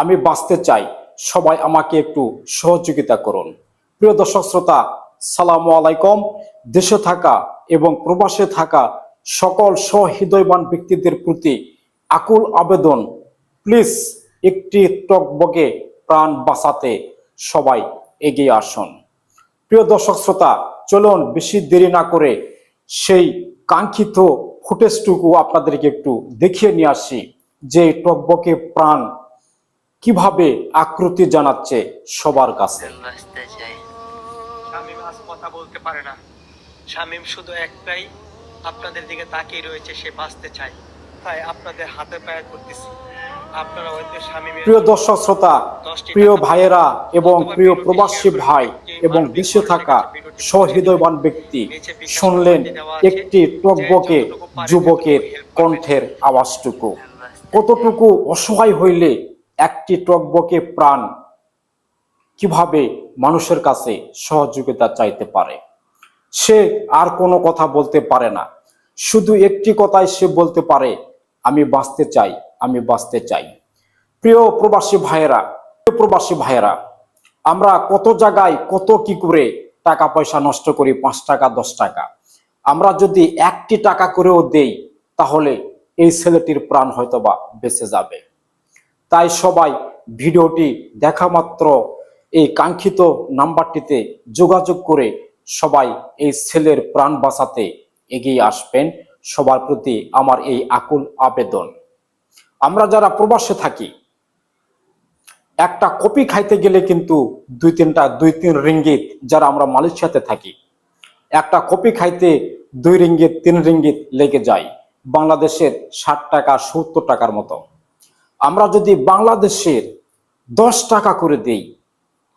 আমি বাঁচতে চাই। সবাই আমাকে একটু সহযোগিতা করুন। প্রিয় দর্শক শ্রোতা, সালামু আলাইকুম। দেশে থাকা এবং প্রবাসে থাকা সকল সহৃদয়বান ব্যক্তিদের প্রতি আকুল আবেদন। প্লিজ একটি টকবগে প্রাণ বাঁচাতে সবাই এগিয়ে আসুন। প্রিয় দর্শক শ্রোতা, চলুন বেশি দেরি না করে সেই কাঙ্ক্ষিত ফুটেজটুকু আপনাদেরকে একটু দেখিয়ে নিয়ে আসি, যে টকবকে প্রাণ কীভাবে আকৃতি জানাচ্ছে সবার কাছে? শামিম আজ কথা বলতে পারে না। শামিম শুধু একটাই আপনাদের দিকে তাকিয়ে রয়েছে সে বাঁচতে চায়। তাই আপনাদের হাতে পায়ে করতেছি আপনারা হয়তো শামিমের প্রিয় দর্শক শ্রোতা প্রিয় ভাইয়েরা এবং প্রিয় প্রবাসী ভাই এবং দেশে থাকা সহৃদয়বান ব্যক্তি শুনলেন একটি টকবকে যুবকের কণ্ঠের আওয়াজটুকু। কতটুকু অসহায় হইলে একটি টকবকে প্রাণ কীভাবে মানুষের কাছে সহযোগিতা চাইতে পারে? সে আর কোনো কথা বলতে পারে না। শুধু একটি কথাই সে বলতে পারে, আমি বাঁচতে চাই, আমি বাঁচতে চাই। প্রিয় প্রবাসী ভাইয়েরা, প্রিয় প্রবাসী ভাইয়েরা, আমরা কত জায়গায় কত কি করে টাকা পয়সা নষ্ট করি, পাঁচ টাকা, দশ টাকা? আমরা যদি একটি টাকা করেও দেই, তাহলে এই ছেলেটির প্রাণ হয়তোবা বেঁচে যাবে। তাই সবাই ভিডিওটি দেখা মাত্র। এই কাঙ্ক্ষিত নাম্বারটিতে যোগাযোগ করে সবাই এই ছেলের প্রাণ বাঁচাতে এগিয়ে আসবেন। সবার প্রতি আমার এই আকুল আবেদন। আমরা যারা প্রবাসে থাকি, একটা কপি খাইতে গেলে কিন্তু দুই তিনটা, দুই তিন রিঙ্গিত যারা আমরা মালয়েশিয়াতে থাকি, একটা কপি খাইতে দুই রিঙ্গিত, তিন রিঙ্গিত লেগে যায়। বাংলাদেশের ষাট টাকা, সত্তর টাকার মতো। আমরা যদি বাংলাদেশের দশ টাকা করে দেই,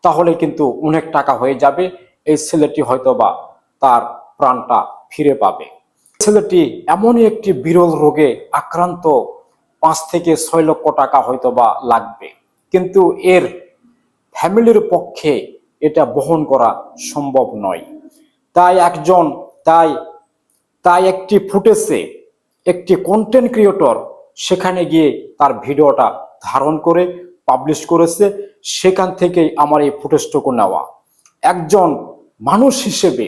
তাহলে কিন্তু অনেক টাকা হয়ে যাবে। এই ছেলেটি হয়তোবা তার প্রাণটা ফিরে পাবে। ছেলেটি এমনই একটি বিরল রোগে আক্রান্ত, পাঁচ থেকে ছয় লক্ষ টাকা হয়তোবা লাগবে। কিন্তু এর ফ্যামিলির পক্ষে এটা বহন করা সম্ভব নয়। তাই একজন, তাই তাই একটি ফুটেজে একটি কন্টেন্ট ক্রিয়েটর সেখানে গিয়ে তার ভিডিওটা ধারণ করে পাবলিশ করেছে। সেখান থেকেই আমার এই ফুটেজটুকু নেওয়া। একজন মানুষ হিসেবে,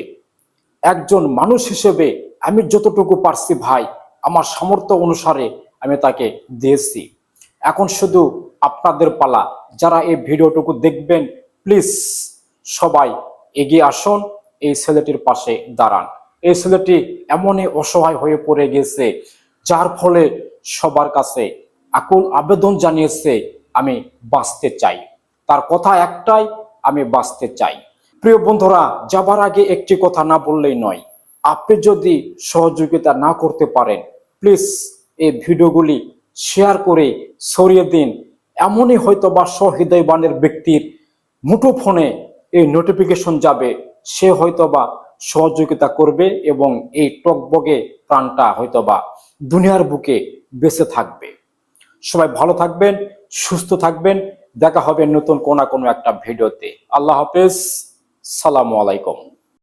একজন মানুষ হিসেবে আমি যতটুকু পারছি ভাই, আমার সামর্থ্য অনুসারে আমি তাকে দিয়েছি। এখন শুধু আপনাদের পালা। যারা এই ভিডিওটুকু দেখবেন প্লিজ সবাই এগিয়ে আসুন, এই ছেলেটির পাশে দাঁড়ান। এই ছেলেটি এমনই অসহায় হয়ে পড়ে গেছে যার ফলে সবার কাছে আকুল আবেদন জানিয়েছে, আমি বাঁচতে চাই। তার কথা একটাই, আমি বাঁচতে চাই। প্রিয় বন্ধুরা, যাবার আগে একটি কথা না বললেই নয়, আপনি যদি সহযোগিতা না করতে পারেন, প্লিজ এই ভিডিওগুলি শেয়ার করে ছড়িয়ে দিন। এমনই হয়তো বা সহৃদয়বানের ব্যক্তির মুঠো ফোনে এই নোটিফিকেশন যাবে, সে হয়তোবা সহযোগিতা করবে এবং এই টকবগে প্রাণটা হয়তোবা দুনিয়ার বুকে বেঁচে থাকবে। সবাই ভালো থাকবেন, সুস্থ থাকবেন। দেখা হবে নতুন কোনো না কোনো একটা ভিডিওতে। আল্লাহ হাফেজ। সালামু আলাইকুম।